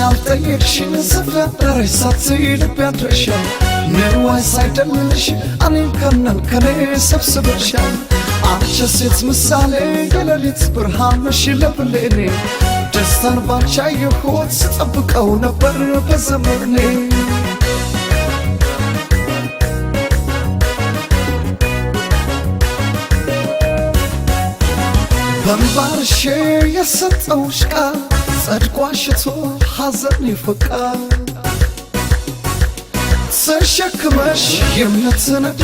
ያልጠየቅሽን ስፍራሽ ሳትሄድ ቢያድረሻል ንዋይ ሳይደልልሽ እኔን ከነን ከኔ ሰብስበሻል። አንቺ ሴት ምሳሌ የሌሊት ብርሃን ነሽ ለብሌኔ። ደስታን ባንቺ አየሁት ስጠብቀው ነበር በዘመኔ። በንባርሼ የሰጠውሽ ቃል ጸድቋ ሽቶ ሐዘን ይፈቃል። ተሸክመሽ የእምነትን ዕዳ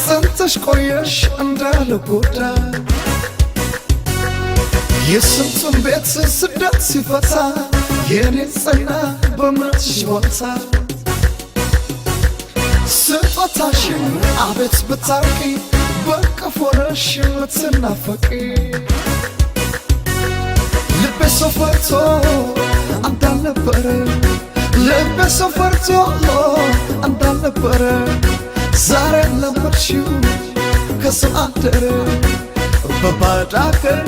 ጸንተሽ ቆየሽ እንዳልጎዳ። የስንቱን ቤት ስደት ሲፈታ የኔ ጸና በእምነትሽ ወታ ስጦታሽን አቤት ብታርቂ በቅፍ ሆነሽ የምትናፈቂ ልቤ ሰው ፈርቶ እንዳልነበረ ልቤ ሰው ፈርቶ እንዳልነበረ ዛሬ ለመድሽው ከሰው አደረ በባዕድ አገር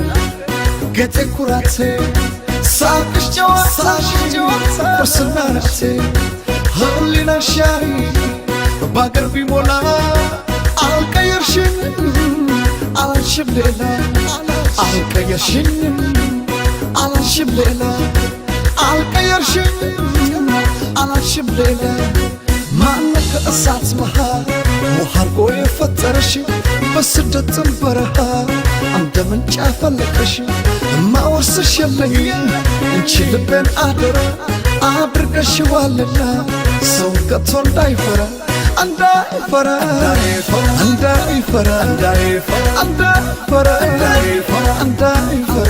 ጌጤ ኩራቴ ሳቅሽ ጨዋታሽ ቁርስና ራቴ ህሊና ሻሪ በአገር ቢሞላ አልቀየርሽኝም አላልሽም ሌላ አልቀየርሽኝም አላልሽም ሌላ አልቀየርሽኝም። አላልሽም ሌላ ማን ከእሳት መሃል? ውሃ የፈጠረሽ በስደትም በረሃ እንደ ምንጭ ያፈለቀሽ። ማወርስሽ የለኝ እንቺ ልቤን አደራ አድርገሽዋልና። ሰው ከቶ እንዳይፈራ እንዳይፈራ እንዳይፈራ እንዳይፈራ እንዳይፈራ እንዳይፈራ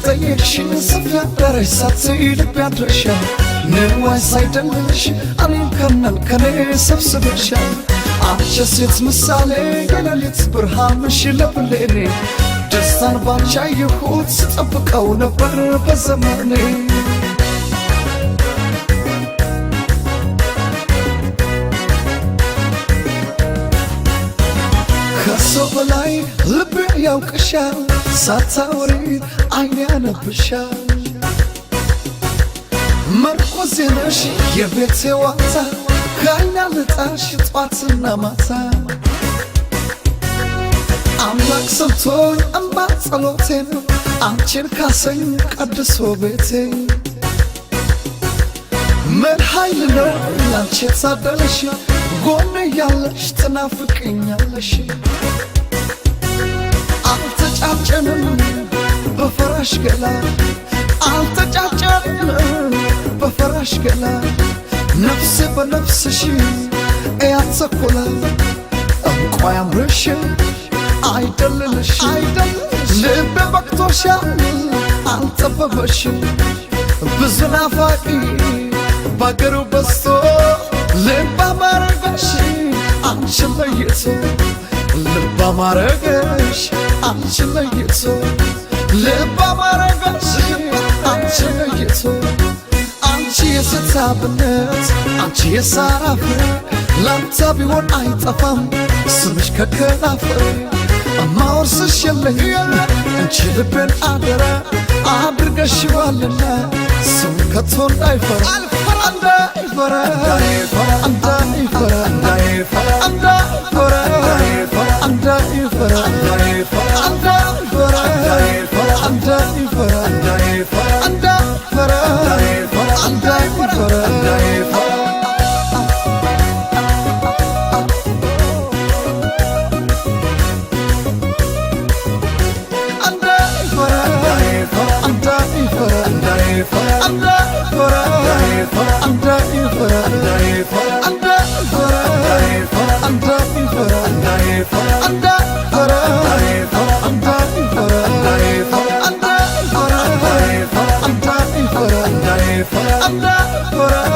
ያልጠየቅሽኝ ስፍራ ዳረሽ ሳትይ ልብ ያድርሻል። ንዋይ ሳይደልሽ እኔን ከመንከኔ ሰብስብሻል አንቺ ሴት ምሳሌ? የሌሊት ብርሃንሽ ለብሌኔ። ደስታን ባንቺ አየሁት ስጠብቀው ነበር በዘመኔ። በላይ ልቤ ያውቅሻል ሳታወሪ አይኔ ያነብሻል። መርኮዜ ነሽ የቤቴ ዋታ ከአይና ልጣሽ ጧትና ማታ። አምላክ ሰምቶኝ እምባ ጸሎቴን አንቺን ካሰኝ ቀድሶ ቤቴ። ምን ኃይል ነው ላንቺ የታደለሽ? ጎን ያለሽ ትናፍቅኛለሽ فراشكلا أنت جعجعنا بفراشكلا نفسي بنفس شي يا تسكلا أبقى يا مرشي አይደልልሽ ልብ በቅቶሻል አልጠበበሽም ብዙ ናፋቂ ባገሩ በዝቶ ልብ አማረገሽ አንቺን ለይቶ ልብ አማረገሽ አንቺን ለይቶ ባለብነት አንቺ የሳራ ፍሬ ላንተ ቢሆን አይጠፋም። ስምሽ ከከላፍሬ እማወርስሽ የለህ አንቺ ልቤን አደራ አድርገሽዋልና ሰው ከቶ እንዳይፈራ እንዳይፈራ love for.